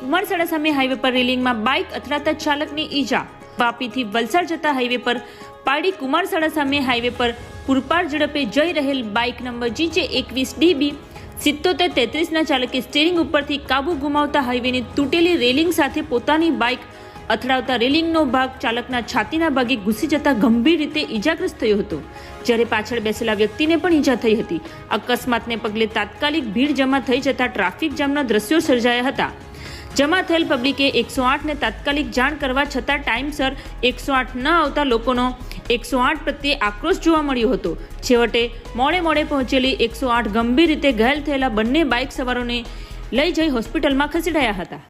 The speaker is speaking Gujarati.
કુમારસાડા સામે હાઈવે પર રેલિંગમાં બાઇક અથડાતા ચાલકની ઈજા. વાપીથી વલસાડ જતા હાઈવે પર પાડી કુમારસાડા સામે હાઈવે પર પુરપાર ઝડપે જઈ રહેલ બાઇક નંબર જીજે એકવીસ ડીબી સિત્તોતેર તેત્રીસના ચાલકે સ્ટીરિંગ ઉપરથી કાબુ ગુમાવતા હાઈવેની તૂટેલી રેલિંગ સાથે પોતાની બાઇક અથડાવતા રેલિંગનો ભાગ ચાલકના છાતીના ભાગે ઘૂસી જતા ગંભીર રીતે ઈજાગ્રસ્ત થયો હતો. જ્યારે પાછળ બેસેલા વ્યક્તિને પણ ઈજા થઈ હતી. અકસ્માતને પગલે તાત્કાલિક ભીડ જમા થઈ જતા ટ્રાફિક જામના દ્રશ્યો સર્જાયા હતા. જમા થયેલ પબ્લિકે એકસો આઠને તાત્કાલિક જાણ કરવા છતાં ટાઈમસર એકસો આઠ ન આવતા લોકોનો એકસો આઠ પ્રત્યે આક્રોશ જોવા મળ્યો હતો. છેવટે મોડે મોડે પહોંચેલી એકસો આઠ ગંભીર રીતે ઘાયલ થયેલા બંને બાઇક સવારોને લઈ જઈ હોસ્પિટલમાં ખસેડાયા હતા.